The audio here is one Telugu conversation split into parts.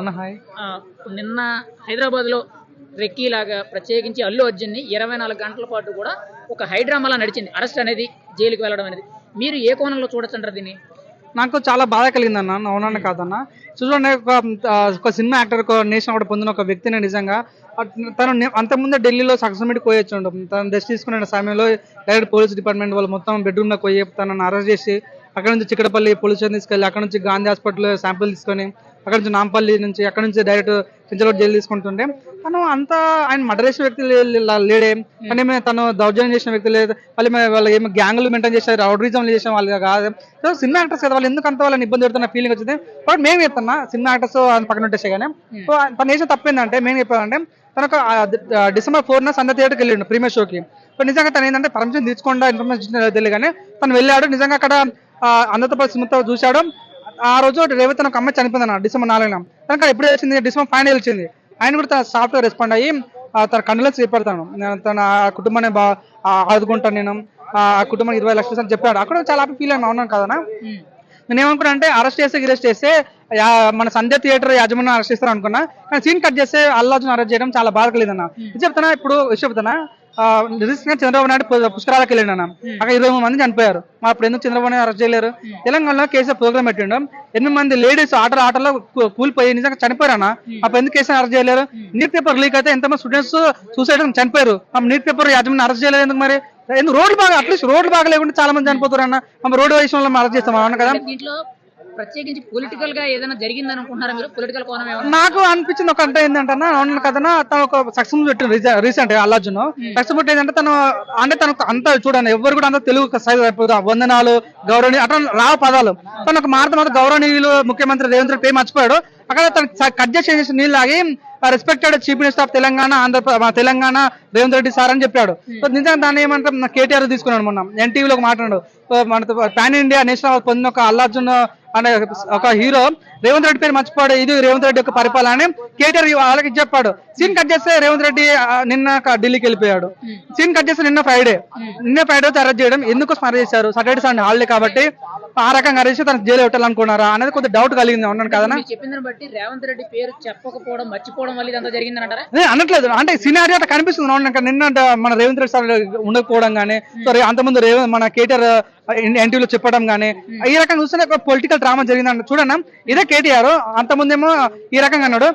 అన్న హాయ్. నిన్న హైదరాబాద్లో రెక్కీ లాగా ప్రత్యేకించి అల్లు అర్జున్ని ఇరవై నాలుగు గంటల పాటు కూడా ఒక హైడ్రామాలా నడిచింది. అరెస్ట్ అనేది జైలుకి వెళ్ళడం అనేది. మీరు ఏ కోణంలో చూడొచ్చంటారు దీన్ని? నాకు చాలా బాధ కలిగింది అన్న అవునన్న కాదన్న. చూడండి ఒక సినిమా యాక్టర్ ఒక నేషన్ అవార్డు పొందిన ఒక వ్యక్తిని నిజంగా తను అంతకుముందే ఢిల్లీలో సక్సెస్ మీట్ పోయొచ్చు తను రెస్ట్ తీసుకునే సమయంలో డైరెక్ట్ పోలీస్ డిపార్ట్మెంట్ వాళ్ళు మొత్తం బెడ్రూమ్లో పోయి తనని అరెస్ట్ చేసి అక్కడ నుంచి చిక్కడపల్లి పోలీస్ స్టేషన్ తీసుకెళ్ళి అక్కడ నుంచి గాంధీ హాస్పిటల్ శాంపిల్ తీసుకొని అక్కడ నుంచి నాంపల్లి నుంచి అక్కడ నుంచి డైరెక్ట్ చెంచలోడ్ జైలు తీసుకుంటుండే. తను అంత ఆయన మర్డర్ చేసిన వ్యక్తి లేడే. కానీ తను దౌర్జన్యం చేసిన వ్యక్తి లేదు. వాళ్ళు వాళ్ళు ఏమో గ్యాంగులు మెయింటైన్ చేశారు రౌడరిజం చేసిన వాళ్ళు కాదు. సో సినిమా యాక్టర్స్ కదా వాళ్ళు ఎందుకు అంత వాళ్ళని ఇబ్బంది పెడుతున్న ఫీలింగ్ వచ్చింది. బట్ మేము చెప్తున్నా సినిమా యాక్టర్స్ పక్కన పెట్టేసే కానీ సో తను చేసిన తప్పేందంటే మేము చెప్పాలంటే తను ఒక ఆ, డిసెంబర్ ఫోర్ న సంధ్య థియేటర్కి వెళ్ళిండు ప్రీమియర్ షోకి. సో నిజంగా తను ఏంటంటే పర్మిషన్ తీసుకోకుండా ఇన్ఫర్మేషన్ తెలియదు కానీ తను వెళ్ళాడు. నిజంగా అక్కడ అందరితో పాటు సుమతో చూశాడు. ఆ రోజు రేవతి ఒక అమ్మాయి చనిపోయింది అన్న డిసెంబర్ నాలుగున. తనకు ఎప్పుడు వచ్చింది డిసెంబర్ ఫైవ్ వచ్చింది. ఆయన కూడా తన సాఫ్ట్వేర్ రెస్పాండ్ అయ్యి తన కండలెన్స్ చెప్పాడు నేను తన కుటుంబాన్ని బా ఆ, ఆదుకుంటాను నేను. ఆ కుటుంబానికి ఇరవై లక్షలు అని చెప్పాడు. అక్కడ చాలా ఫీల్ అయినా అవునాను కదనా నేను ఏమనుకున్నా అంటే అరెస్ట్ చేస్తే అరెస్ట్ చేస్తే మన సంధ్య థియేటర్ యాజమాన్యం అరెస్ట్ చేస్తారు అనుకున్నా కానీ సీన్ కట్ చేస్తే అల్లాజున్ అరెస్ట్ చేయడం చాలా బాధ కలిగిందన్న. ఇది చెప్తానా ఇప్పుడు చెప్తానా రీసెంట్గా చంద్రబాబు నాయుడు పుష్కరాలకు వెళ్ళిండు అన్న అక్కడ ఇరవై మూడు మంది చనిపోయారు. మరి అప్పుడు ఎందుకు చంద్రబాబు నాయుడు అరెస్ట్ చేయలేరు? తెలంగాణలో కేసీఆర్ ప్రోగ్రామ్ పెట్టిండు. ఎనిమిది మంది లేడీస్ ఆటలు ఆటలో కూలిపోయి నిజంగా చనిపోయారన్న. అప్పుడు ఎందుకు కేసీఆర్ అరెస్ట్ చేయలేరు? నీట్ పేపర్ లీక్ అయితే ఎంతమంది స్టూడెంట్స్ సూసైడ్ చనిపోయారు? ఆ నీట్ పేపర్ యాజమాన్యం అరెస్ట్ చేయలేదు ఎందుకు మరి? ఎందుకు రోడ్లు బాగా అట్లీస్ట్ రోడ్లు బాగా లేకుండా చాలా మంది చనిపోతారు అన్న మనం రోడ్డు విషయంలో మనం అరెస్ట్ చేస్తాం అవును కదా? ప్రత్యేకించి పొలిటికల్గా ఏదైనా జరిగిందని అనుకుంటున్నారా మీరు? పొలిటికల్ కోణం నాకు అనిపించింది ఒక అంటే ఏంటంటే అవును కదా తను ఒక సక్సెస్ పెట్టింది రీసెంట్ అల్లార్జున్. సక్సెస్ పెట్టి ఏంటంటే తను అంటే తనకు అంత చూడండి ఎవరు కూడా అంత తెలుగు వందనాలు గౌరవనీయ అట్లా రావు పదాలు. తను ఒక మాట మాట గౌరవనీయులు ముఖ్యమంత్రి రేవంత్ రెడ్డి పేరు మర్చిపోయాడు. అక్కడ తను కట్ చేసి నీళ్ళు ఆగి respected chief minister of Telangana Andhra Telangana Revanth Reddy sir అని చెప్పాడు. సో నిజంగా దాన్ని ఏమంటే కేటీఆర్ తీసుకున్నాడు మొన్న. ఎన్టీవీలో మాట్లాడు మన పాన్ ఇండియా నేషనల్ పొందిన ఒక అల్లార్జున్ అనే ఒక హీరో. రేవంత్ రెడ్డి పేరు మర్చిపోయాడు. ఇది రేవంత్ రెడ్డి యొక్క పరిపాలన. అని కేటీఆర్ వాళ్ళకి చెప్పాడు. సీన్ కట్ చేస్తే రేవంత్ రెడ్డి నిన్న ఢిల్లీకి వెళ్ళిపోయాడు. సీన్ కట్ చేస్తే నిన్న ఫ్రైడే నిన్న ఫ్రైడే అరెస్ట్ చేయడం ఎందుకు స్మర చేశారు? సాటర్డే సండే హాలిడే కాబట్టి ఆ రకంగా అరెస్ట్ చేసి తనకు జైలు పెట్టాలనుకున్నారా అనేది కొంచెం డౌట్ కలిగింది ఉన్నాను కదా చెప్పిన బట్టి రేవంత్ రెడ్డి పేరు చెప్పకపోవడం మర్చిపోవడం వల్ల ఇదంతా నేను అనట్లేదు. అంటే సినారియో అట్లా కనిపిస్తుంది. అవును నిన్న అంటే మన రేవంత్ రెడ్డి సార్ ఉండకపోవడం కానీ సో రే- అంతకుముందు రేవంత్ మన కేటీఆర్ ఎన్టీవీలో చెప్పడం కానీ ఈ రకంగా చూస్తే పొలిటికల్ డ్రామా జరిగిందంట. చూడన్నా ఇదే కేటీఆర్ అంతకుముందేమో ఈ రకంగా అన్నాడు.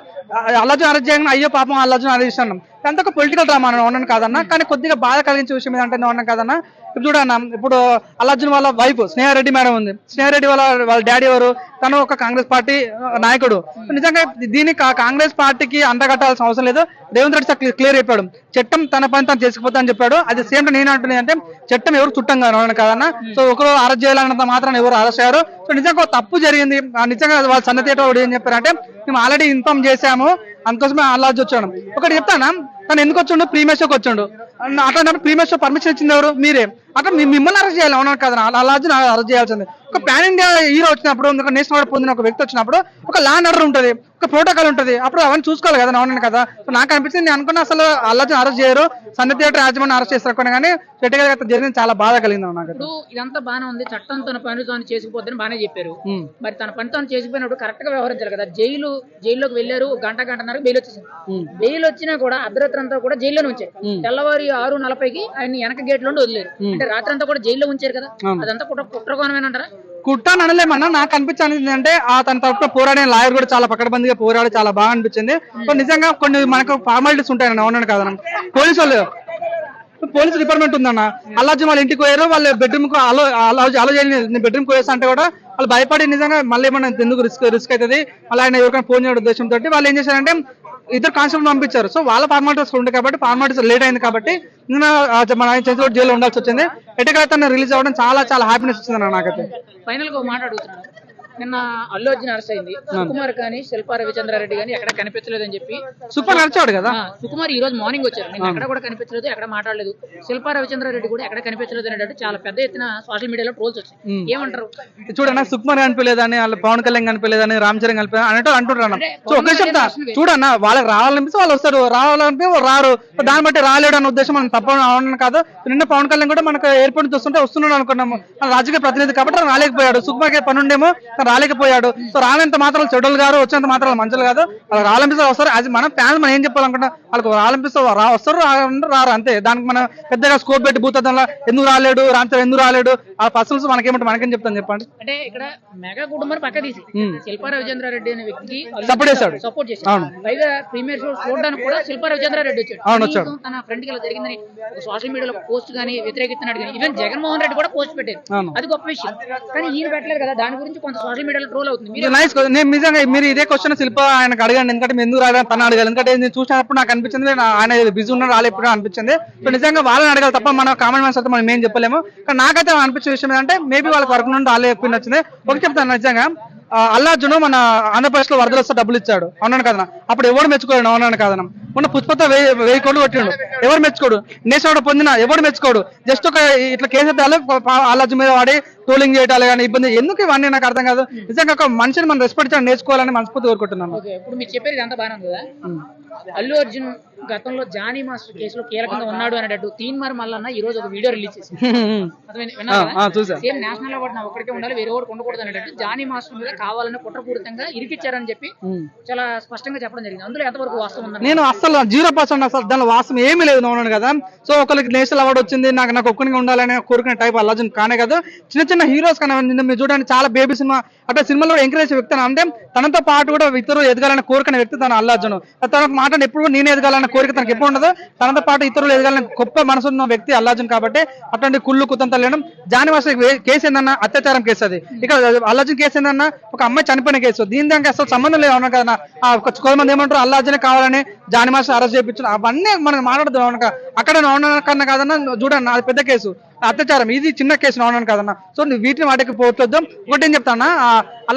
అల్లజున్ అరెస్ట్ చేయగానే అయ్యో పాపం అల్లజున్ అరెస్ట్ అన్నాం అంత ఒక పొలిటికల్ డ్రామా ఉన్నాను కాదన్నా కానీ కొద్దిగా బాధ కలిగించే విషయం ఏంటంటే ఉన్నాను కాదన్నా. ఇప్పుడు చూడన్నా ఇప్పుడు అల్లార్జున్ వాళ్ళ వైఫ్ స్నేహారెడ్డి మేడం ఉంది. స్నేహారెడ్డి వాళ్ళ వాళ్ళ డాడీ ఎవరు? తను ఒక కాంగ్రెస్ పార్టీ ఆ, నాయకుడు. నిజంగా దీన్ని కా- కాంగ్రెస్ పార్టీకి అంటగట్టాల్సిన అవసరం లేదు. రేవంత్ రెడ్డి సార్ క్లియర్ చెప్పాడు. చట్టం తన పని తను చేసుకుపోతా అని చెప్పాడు. అది సేమ్ నేను అంటున్నది అంటే చట్టం ఎవరు చుట్టం కాదు కదన్నా. సో ఒకరు అరెస్ట్ చేయాలన్నంత మాత్రం ఎవరు అరెస్ట్ అయ్యారు సో నిజంగా తప్పు జరిగింది. నిజంగా వాళ్ళ సన్నతేట వాడు ఏం చెప్పారంటే మేము ఆల్రెడీ ఇన్ఫార్మ్ చేశాము. అందుకోసమే అల్లాజ్ వచ్చాడు. ఒకటి చెప్తానా? తను ఎందుకు వచ్చిండు? ప్రీమియర్ షోకి వచ్చిండు అట్లాంటప్పుడు ప్రీమియర్ షో పర్మిషన్ ఇచ్చింది ఎవరు? మీరే. అట్లా మిమ్మల్ని అరెస్ట్ చేయాలి అవునా కదా? అల్లాజ్ అరెస్ట్ చేయాల్సింది. ఒక పాన్ ఇండియా హీరో వచ్చినప్పుడు ఒక నేషనల్ అవార్డు పొందిన ఒక వ్యక్తి వచ్చినప్పుడు ఒక ల్యాండ్ ఆర్డర్ ఉంటుంది ఒక ప్రోటోకాల్ ఉంటుంది. అప్పుడు అవన్నీ చూసుకోవాలి కదా అవును కదా? నాకు అనిపించింది నేను అనుకున్నా అసలు అల్లాజ్ అరెస్ట్ చేయరు సన్న థియేటర్ యాజమాన్యం అరెస్ట్ చేస్తారు అనుకున్నా కానీ చెట్టుగా జరిగింది చాలా బాధ కలిగింది నాకు ఇదంతా బానే ఉంది చట్టం తన పని తాను చేసుకుపోద్దని బానే చెప్పారు. మరి తన పని తాను చేసుకుపోయినప్పుడు కరెక్ట్గా వ్యవహరించాలి కదా. జైలు జైల్లోకి వెళ్ళారు గంట గంటన్నర బెయిల్ వచ్చేసింది. బెయిల్ వచ్చినా కూడా అర్ధరాత్రి అంతా కూడా జైల్లోనే ఉంచారు. తెల్లవారి ఆరు నలభైకి ఆయన వెనక గేట్లో వదిలేరు. అంటే రాత్రి అంతా కూడా జైల్లో ఉంచారు కదా. అదంతా కుట్ర కుట్రకోణమేనంటారా కుట్ట అని అనలేమన్నా. నాకు అనిపించింది అంటే ఆ తన తరపున పోరాడిన లాయర్ కూడా చాలా పకడ్బందీగా పోరాడి చాలా బాగా అనిపించింది. నిజంగా కొన్ని మనకు ఫార్మాలిటీస్ ఉంటాయన్న అవునని కాదన్న. పోలీసు వాళ్ళు పోలీస్ డిపార్ట్మెంట్ ఉందన్న అల్లాజీ వాళ్ళ ఇంటికి పోయారు వాళ్ళ బెడ్రూమ్కు అలో అలో చేయని బెడ్రూమ్ పోయేస్తా అంటే కూడా వాళ్ళు భయపడి నిజంగా మళ్ళీ ఏమన్నా ఎందుకు రిస్క్ రిస్క్ అవుతుంది? మళ్ళీ ఆయన ఎవరికైనా ఫోన్ చేయడం ఉద్దేశంతో వాళ్ళు ఏం చేశారంటే ఇద్దరు కానిస్టేబుల్ పంపించారు. సో వాళ్ళ ఫార్మాలిటీస్ ఉంటాయి కాబట్టి ఫార్మాలిటీస్ లేట్ అయింది కాబట్టి నిన్న మన ఆయన చేతిలో జైల్లో ఉండాల్సి వచ్చింది. ఎటుకైతే రిలీజ్ అవ్వడం చాలా చాలా హ్యాపీనెస్ వచ్చింది నాకైతే. ఫైనల్గా మాట్లాడుతున్నాను నిన్న అల్లు అర్జున్ అరెస్ట్ అయింది. సుకుమార్ కానీ శిల్పా రవిచంద్రారెడ్డి కానీ ఎక్కడ కనిపించలేదని చెప్పి. సూపర్ నడిచాడు కదా? సుకుమార్ ఈ రోజు మార్నింగ్ వచ్చారు. నేను ఎక్కడ కూడా కనిపించలేదు ఎక్కడ మాట్లాడలేదు. శిల్పా రవిచంద్రారెడ్డి కూడా ఎక్కడ కనిపించలేదు అనేటట్టు చాలా పెద్ద ఎత్తున సోషల్ మీడియాలో ట్రోల్స్ వచ్చాయి. ఏమంటారు? చూడన్నా సుకుమార్ కనిపించలేదని వాళ్ళ పవన్ కళ్యాణ్ కనిపించలేదని రామ్ చరణ్ కనిపించలేదు అన్నట్టు అంటుంటారు చూడన్న వాళ్ళకి రావాలనిపిస్తే వాళ్ళు వస్తారు. వాళ్ళు రారు. దాన్ని బట్టి రాలేడు అన్న ఉద్దేశం మనం తప్ప కాదు. నిన్న పవన్ కళ్యాణ్ కూడా మనకు ఎయిర్పోర్ట్ నుంచి వస్తుంటే వస్తున్నాడు అనుకున్నాము. రాజకీయ ప్రతినిధి కాబట్టి రాలేకపోయాడు. సుకుమార్కి పని ఉండేమో కానీ రాలేకపోయాడు. సో రానంత మాత్రం చెడులు గారు వచ్చినంత మాత్రం మంచులు కాదు. వాళ్ళకి రావాలనిపిస్తే వస్తారు. అది మన ఫ్యాన్స్ మనం ఏం చెప్పాలనుకుంటా వాళ్ళకి రావాలనిపిస్తే రా వస్తారు రారు అంతే. దానికి మనం పెద్దగా స్కోప్ పెట్టి భూతద్దంలో ఎందుకు రాలేడు రాంచర్ ఎందుకు రాలేడు ఆ పర్సన్స్ మనకేమంటే మనకేం చెప్తాను చెప్పండి. అంటే ఇక్కడ మెగా కుటుంబాన్ని పక్క తీసి శిల్పా రవిచంద్రారెడ్డి అనే వ్యక్తికి Support చేశాడు. సపోర్ట్ చేశాడు. పైగా ప్రీమియర్ షో చూడడానికి కూడా శిల్పా రవిచంద్రారెడ్డి వచ్చాడు. అవును, వచ్చాడు. తన ఫ్రెండ్కి జరిగిందని సోషల్ మీడియాలో పోస్ట్ కానీ వ్యతిరేకిస్తున్నాడు కానీ ఈవెన్ జగన్మోహన్ రెడ్డి కూడా పోస్ట్ పెట్టారు. అది గొప్ప విషయం. కానీ ఈయన పెట్టలేదు కదా. దాని గురించి కొంత సోషల్ మీడియాలో ట్రోల్ అవుతుంది. నైస్ నేను నిజంగా మీరు ఇదే క్వశ్చన్ శిల్ప ఆయనకు అడగండి. ఎందుకంటే మీరు ఎందుకు రాలేదు తను అడగాలి. ఎందుకంటే నేను చూసినప్పుడు నాకు అనిపించింది ఆయన బిజీ ఉన్నాడు రాలేప్పుడు అనిపించింది. సో నిజంగా వాళ్ళని అడగాలి తప్ప మన కామన్ మ్యాన్స్ అయితే మనం ఏం చెప్పలేము. కానీ నాకైతే అనిపించే విషయం ఏంటంటే మేబీ వాళ్ళకి వర్క్ నుండి రాలేకపోయిన వచ్చింది ఒకటి చెప్తాను నిజంగా. అల్లార్జున్ మన ఆంధ్రప్రదేశ్లో వరదలు వస్తే డబ్బులు ఇచ్చాడు. అవునాను కదా అప్పుడు ఎవడు మెచ్చుకోడు? అవునాను కదా మొన్న పుష్పతో వెయ్యి వెయ్యి కోట్లు కొట్టిండు. ఎవరు మెచ్చుకోడు? నేషన్ అవార్డు పొందిన ఎవడు మెచ్చుకోడు? జస్ట్ ఒక ఇట్లా కేసు ఎత్తాలి అల్లార్జున్ మీద వాడి ట్రోలింగ్ చేయటాలు కానీ ఇబ్బంది ఎందుకు ఇవన్నీ నాకు అర్థం కాదు. నిజంగా ఒక మనిషిని మనం రెస్పెక్ట్ నేర్చుకోవాలని మనస్ఫూర్తి కోరుకుంటున్నాను. ఇప్పుడు మీరు చెప్పేది బాగానే కదా? అల్లు అర్జున్ గతంలో జానీ మాస్టర్ కేసులో కీలకంగా ఉన్నాడు అనేటట్టు తీన్ మరి మల్లన్న ఈ రోజు ఒక వీడియో రిలీజ్ చూసా. సేమ్ నేషనల్ అవార్డు నా ఒక్కడికే ఉండాలి వేరే వాడు ఉండకూడదు అనేటట్టు జానీ మాస్టర్ మీద కావాలని కుట్రపూరితంగా ఇరికిచ్చారని చెప్పి చాలా స్పష్టంగా చెప్పడం జరిగింది. అందులో ఎంతవరకు వాస్తవం ఉందని నేను అసలు జీరో పర్సెంట్ అసలు దానిలో వాసం ఏమీ లేదు అవునాను కదా. సో ఒకరికి నేషనల్ అవార్డు వచ్చింది నాకు నాకు ఒక్కరికి ఉండాలని కోరుకునే టైప్ అల్లార్జున్ కానే కాదు. చిన్న చిన్న హీరోస్ కానీ మీరు చూడండి చాలా బేబీ సినిమా అంటే సినిమాలో ఎంకరేజ్ వ్యక్తి అంటే తనతో పాటు కూడా ఇతరులు ఎదగాలని కోరుకునే వ్యక్తి తన అల్లార్జున్ తనకు మాట ఎప్పుడు నేను ఎదగాలన్న కోరిక తనకి ఎప్పుడు ఉండదు. తనతో పాటు ఇతరులు ఎదగాలని గొప్ప మనసున్న వ్యక్తి అల్లార్జున్ కాబట్టి అటువంటి కుళ్ళు కుతంత లేడం. జానివాస కేసు ఏందన్న? అత్యాచారం కేసు అది. ఇక్కడ అల్లార్జున్ కేసు ఏందన్న? ఒక అమ్మాయి చనిపోయిన కేసు. దీని దానికి అసలు సంబంధం లేదు అవునా కదా కొంతమంది ఏమంటారు? అల్లాజనే కావాలని జానివాస అరెస్ట్ చేయించడం అవన్నీ మనం మాట్లాడదాం అవును అక్కడ అవునా కన్నా కాదన్న చూడండి అది పెద్ద కేసు. అత్యాచారం. ఇది చిన్న కేసు అవునని కాదన్న. సో నువ్వు వీటిని వాటికి పోట్లొద్దాం ఒకటి ఏం చెప్తానా? అల్లా